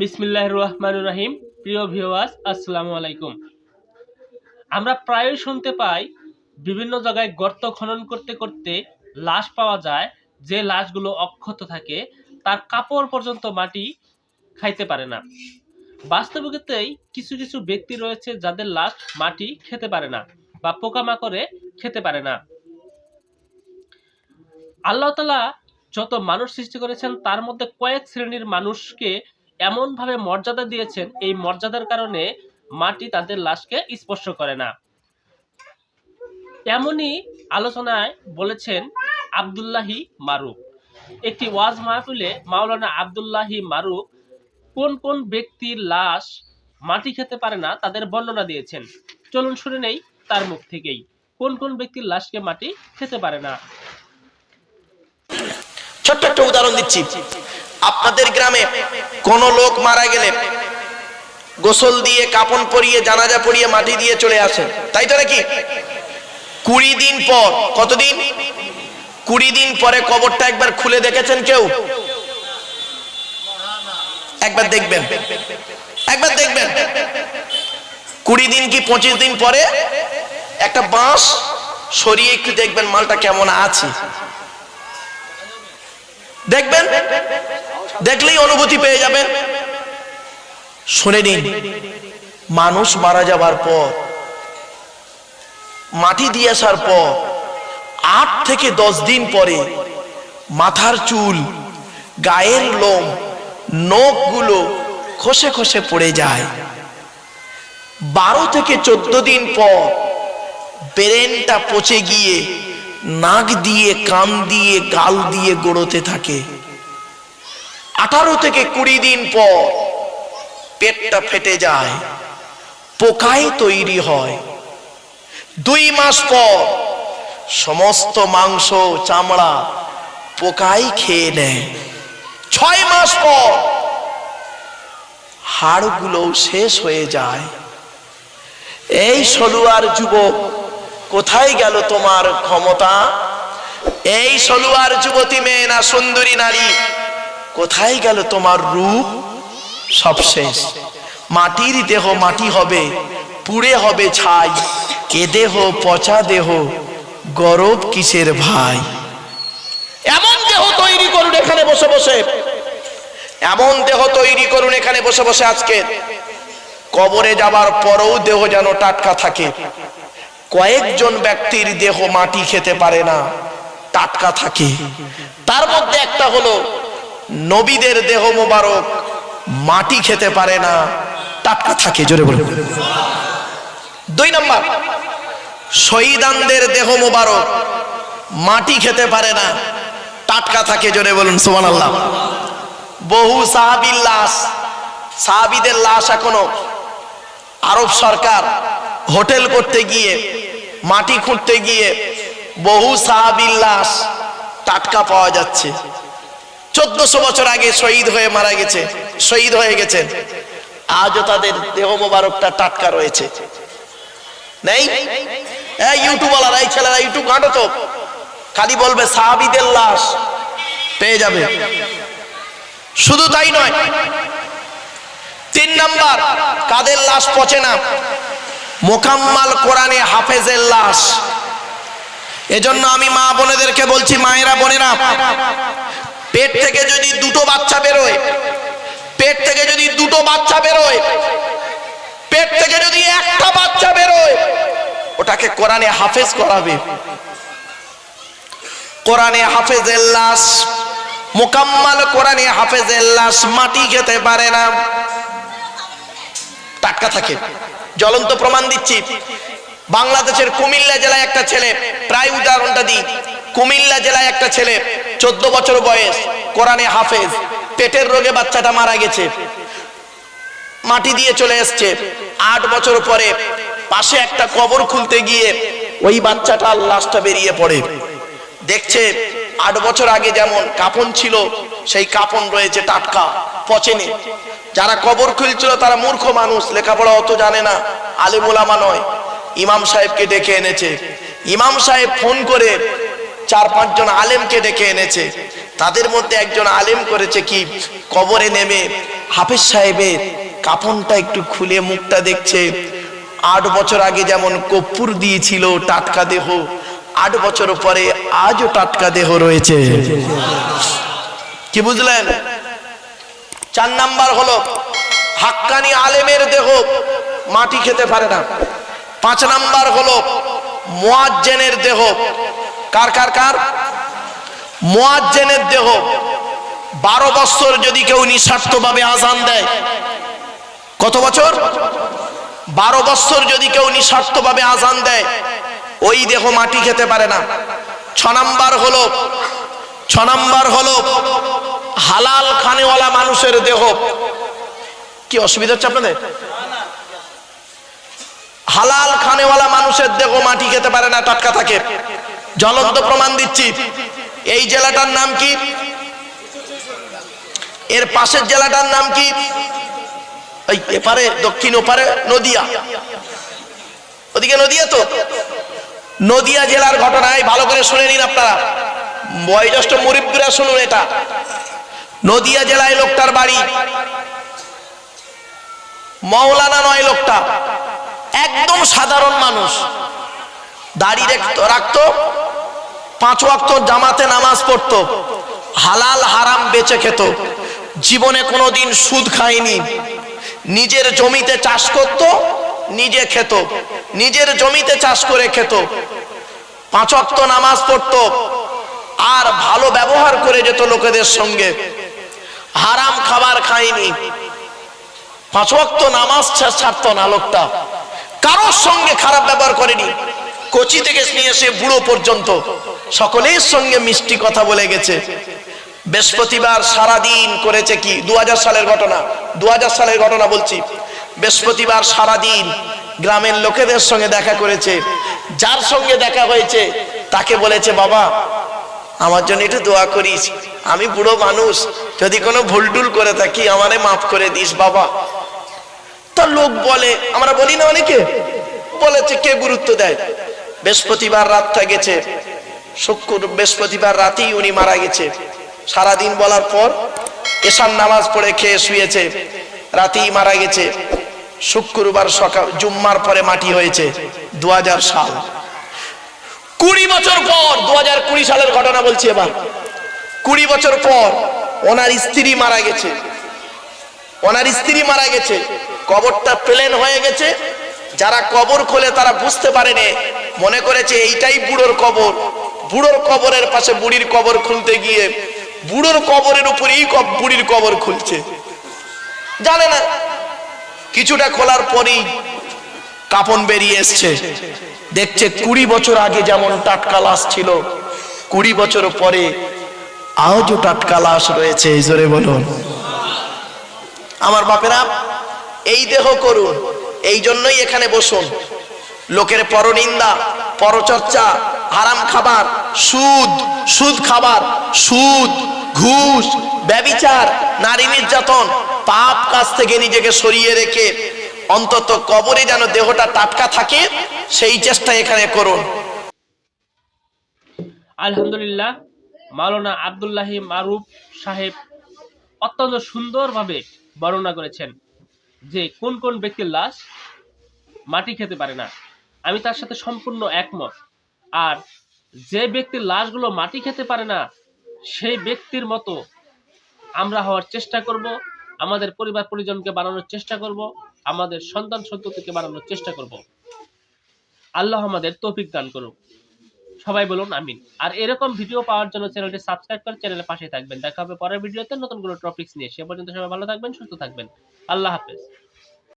বিসমিল্লাহ রহমান রাহিম প্রিয় ভিওয়াস আসসালামু আলাইকুম। আমরা প্রায়ই শুনতে পাই, বিভিন্ন জায়গায় গর্ত খনন করতে করতে লাশ পাওয়া যায়, যে লাশগুলো অক্ষত থাকে, তার কাপড় পর্যন্ত মাটি খাইতে পারে না। বাস্তবিকতেই কিছু কিছু ব্যক্তি রয়েছে যাদের লাশ মাটি খেতে পারে না বা পোকামাকড়ে খেতে পারে না। আল্লাহ তালা যত মানুষ সৃষ্টি করেছেন, তার মধ্যে কয়েক শ্রেণির মানুষকে এমনভাবে মর্যাদা দিয়েছেন, এই মর্যাদার কারণে মাটি তাদের লাশকে স্পর্শ করে না। এমনই আলোচনায় বলেছেন আবদুল্লাহি মারুক একটি ওয়াজ মাহফিলে মাওলানা আবদুল্লাহি মারুক কোন কোন ব্যক্তির লাশ মাটি খেতে পারে না তাদের বর্ণনা দিয়েছেন। চলুন শুনে নেই তার মুখ থেকেই। কোন কোন ব্যক্তির লাশকে মাটি খেতে পারে না? ছোট্ট একটা উদাহরণ দিচ্ছি। আপনাদের গ্রামে কোন লোক মারা গেলে গোসল দিয়ে কাপন পরিয়ে, জানাজা পরিয়ে মাটি দিয়ে চলে আসে। তাই তো নাকি? কুড়ি দিন পর, কতদিন? কুড়ি দিন পরে কবরটা একবার খুলে দেখেছেন কেউ? একবার দেখবেন। একবার দেখবেন। কুড়ি দিন কি পঁচিশ দিন পরে একটা বাঁশ সরিয়ে একটু দেখবেন মালটা কেমন আছে। দেখবেন? দেখলেই অনুভূতি পেয়ে যাবেন। শুনে নিন, মানুষ মারা যাবার পর, মাটি দিয়ে আসার পর, আট থেকে দশ দিন পরে মাথার চুল, গায়ের লোম, নখগুলো খসে খসে পড়ে যায়। বারো থেকে চোদ্দ দিন পর, ব্রেনটা পচে গিয়ে নাক দিয়ে, কান দিয়ে, গাল দিয়ে গড়তে থাকে। আঠারো থেকে কুড়ি দিন পর পেটটা ফেটে যায় পোকায় তৈরি হয়। দুই মাস পর সমস্ত মাংস, চামড়া পোকাই খেয়ে নেয়। ছয় মাস পর হাড়গুলো শেষ হয়ে যায়। এই সলুয়ার যুবক কোথায় গেল তোমার ক্ষমতা? এই সলুয়ার যুবতী মেয়ে না সুন্দরী নারী? কোথায় গেল তোমার রূপ? সব শেষ। মাটির দেহ মাটি হবে, পুড়ে হবে ছাই। এ দেহ? পচা দেহ। গরব কিসের ভাই? এমন দেহ তৈরি করুন এখানে বসে বসে। এমন দেহ তৈরি করুন এখানে বসে বসে আজকে। কবরে যাবার পরেও দেহ যেন টাটকা থাকে। কয়েকজন ব্যক্তির দেহ মাটি খেতে পারে না, টাটকা থাকে। তার মধ্যে একটা হলো, নবীদের দেহ মোবারক মাটি খেতে পারে না, টাটকা থাকে, জোরে বলে দুই নম্বর, শহীদানদের দেহ মোবারক মাটি খেতে পারে না, টাটকা থাকে, জোরে বলুন সুমান আল্লাহ বহু সাহাবির লাশ, সাহাবিদের লাশ এখনও আরব সরকার হোটেল করতে গিয়ে মাটি খুঁড়তে গিয়ে বহু সাহাবির লাশ টাটকা পাওয়া যাচ্ছে। চোদ্দশো বছর আগে শহীদ হয়ে মারা গেছে, শহীদ হয়ে গেছেন। আজও তাদের দেহ মোবারকটা টাটকা রয়েছে। নেই? ইউটিউবওয়ালারা, এই ছেলেরা ইউটিউব ঘাটো তো। খালি বলবে সাহাবিদের লাশ, পেয়ে যাবে। শুধু তাই নয়, তিন নাম্বার, কাদের লাশ পচে না? মোকাম্মাল কোরআনে হাফেজের লাশ। এজন্য আমি মা বোনেদেরকে বলছি, মায়েরা বোনেরা, পেট থেকে যদি দুটো বাচ্চা বেরোয়, পেট থেকে যদি দুটো বাচ্চা বেরোয়, পেট থেকে যদি একটা বাচ্চা বেরোয়, ওটাকে কোরআনে হাফেজ করাবে কোরআনে হাফেজের লাশ, মোকাম্মাল কোরআনে হাফেজের লাশ মাটি খেতে পারে না। টাটকা থাকে। জ্বলন্ত প্রমাণ দিচ্ছি। বাংলাদেশের কুমিল্লা জেলায় একটা ছেলে, প্রায় উদাহরণটা দিই। কুমিল্লা জেলায় একটা ছেলে, চোদ্দ বছর বয়স, কোরআনে হাফেজ, পেটের রোগে বাচ্চাটা মারা গেছে। মাটি দিয়ে চলে এসছে। আট বছর পরে পাশে একটা কবর খুলতে গিয়ে ওই বাচ্চাটার লাশটা বেরিয়ে পড়ে। দেখছে, আট বছর আগে যেমন কাপন ছিল সেই কাপন রয়েছে টাটকা, পচেনি। যারা কবর খুলছিল তারা মূর্খ মানুষ, লেখাপড়া অত জানে না আলিমুলামা নয়। ইমাম সাহেবকে ডেকে এনেছে। ইমাম সাহেব ফোন করে চার পাঁচজন আলেমকে ডেকে এনেছে। তাদের মধ্যে একজন আলেম করেছে কি, কবরে নেমে হাফিজ সাহেবের কাপনটা একটু খুলে মুখটা দেখছে। আট বছর আগে যেমন কর্পূর দিয়েছিল টাটকা দেহ, আট বছর পরে আজও টাটকা দেহ রয়েছে। কি বুঝলেন? চার নাম্বার হলো, হাক্কানি আলেমের দেহ মাটি খেতে পারে না। পাঁচ নাম্বার হলো, মোয়াজ্জেনের দেহ। কার কার কার? মোয়াজ্জেনের দেহ। বারো বছর যদি কেউ নিঃস্বার্থভাবে আজান দেয়, কত বছর? বারো বছর যদি কেউ নিঃস্বার্থভাবে আজান দেয়, ওই দেহ মাটি খেতে পারে না। ছ নাম্বার হলো, ছ নাম্বার হলো হালাল খানেওয়ালা মানুষের দেহ। কি অসুবিধা হচ্ছে আপনাদের? হালাল খানেওয়ালা মানুষের দেহ মাটি খেতে পারে না, টাটকা থাকে। জ্বলন্ত প্রমাণ দিচ্ছি। এই জেলাটার নাম কি? এর পাশের জেলাটার নাম কি? এপারে, দক্ষিণ ওপারে, নদিয়া। ওদিকে নদিয়া তো? নদিয়া জেলার ঘটনায় ভালো করে শুনে নিন আপনারা। বয়োজ্যেষ্ঠ মুরিব্বীরা শুনুন এটা। নদিয়া জেলায় লোকটার বাড়ি। মৌলানা নয় লোকটা। একদম সাধারণ মানুষ। দাড়ি রাখতো রাখতো। পাঁচ ওয়াক্ত জামাতে নামাজ পড়তো। হালাল হারাম বেচে খেত। জীবনে কোনোদিন সুদ খায়নি। নিজের জমিতে চাষ করত, নিজে খেত। নিজের জমিতে চাষ করে খেত। পাঁচ ওয়াক্ত নামাজ পড়তো। আর ভালো ব্যবহার করে যেত লোকেদের সঙ্গে। হারাম খাবার খায়নি পাঁচ ওয়াক্ত নামাজ ছাড়তো না লোকটা। কারোর সঙ্গে খারাপ ব্যবহার করেনি। কচি থেকে নিয়ে এসে বুড়ো পর্যন্ত। সকলের সঙ্গে মিষ্টি কথা বলে গেছে। বৃহস্পতিবার সারাদিন করেছে কি? দু হাজার সালের ঘটনা। দু হাজার সালের ঘটনা বলছি। বৃহস্পতিবার সারাদিন গ্রামের লোকেদের সঙ্গে দেখা করেছে। যার সঙ্গে দেখা হয়েছে, তাকে বলেছে, বাবা, আমার জন্য একটু দোয়া করিস। আমি বুড়ো মানুষ, যদি কোনো ভুল টুল করে থাকি, আমারে মাফ করে দিস বাবা। তা লোক বলে, আমরা বলি না অনেকে, বলেছে কে গুরুত্ব দেয়? বৃহস্পতিবার রাতটা গেছে, শুক্র, বৃহস্পতিবার রাতেই উনি মারা গেছে। সারাদিন বলার পর, এশার নামাজ পড়ে খেয়ে শুয়েছে, রাতেই মারা গেছে। শুক্রবার সকাল, জুম্মার পরে মাটি হয়েছে দু হাজার সাল। কুড়ি বছর পর দু সালের ঘটনা বলছি এবার। কুড়ি বছর পর ওনার স্ত্রী মারা গেছে। ওনার স্ত্রী মারা গেছে। কবরটা প্লেন হয়ে গেছে। যারা কবর খোলে তারা বুঝতে পারেনি মনে করেছে এইটাই বুড়োর কবর। বুড়োর কবরের পাশে বুড়ির কবর খুলতে গিয়ে বুড়োর কবরের উপরেই বুড়ির কবর খুলছে। জানে না, কিছুটা খোলার পরেই কাপন বেরিয়ে এসছে। দেখছে কুড়ি বছর আগে যেমন টাটকা লাশ ছিল, কুড়ি বছর পরে আজও টাটকা লাশ রয়েছে, এই জোরে বলুন। আমার বাপেরা, এই দেহ করুন, এই জন্যই এখানে বসুন। লোকের পরনিন্দা, পরচর্চা, হারাম খাবার, সুদ সুদ খাবার, সুদ, ঘুষ, ব্যবিচার, নারী নির্যাতন, পাপ কাজ থেকে নিজেকে সরিয়ে রেখে অন্তত কবরে যেন দেহটা টাটকা থাকে, সেই চেষ্টা এখানে করুন। আলহামদুলিল্লাহ মাওলানা আবদুল্লাহি মারুফ সাহেব অত্যন্ত সুন্দরভাবে বর্ণনা করেছেন যে কোন কোন ব্যক্তির লাশ মাটি খেতে পারে না। আমি তার সাথে সম্পূর্ণ একমত। আর যে ব্যক্তির লাশগুলো মাটি খেতে পারে না, সেই ব্যক্তির মতো আমরা হওয়ার চেষ্টা করব, আমাদের পরিবার পরিজনকে বানানোর চেষ্টা করব, আমাদের সন্তান সন্ততিকে বানানোর চেষ্টা করব। আল্লাহ আমাদের তৌফিক দান করুক। সবাই বলুন আমিন। আর এরকম ভিডিও পাওয়ার জন্য চ্যানেলটি সাবস্ক্রাইব করে চ্যানেলের পাশে থাকবেন। দেখা হবে পরের ভিডিওতে নতুন কোনো টপিকস নিয়ে। সে পর্যন্ত সবাই ভালো থাকবেন, সুস্থ থাকবেন। আল্লাহ হাফেজ।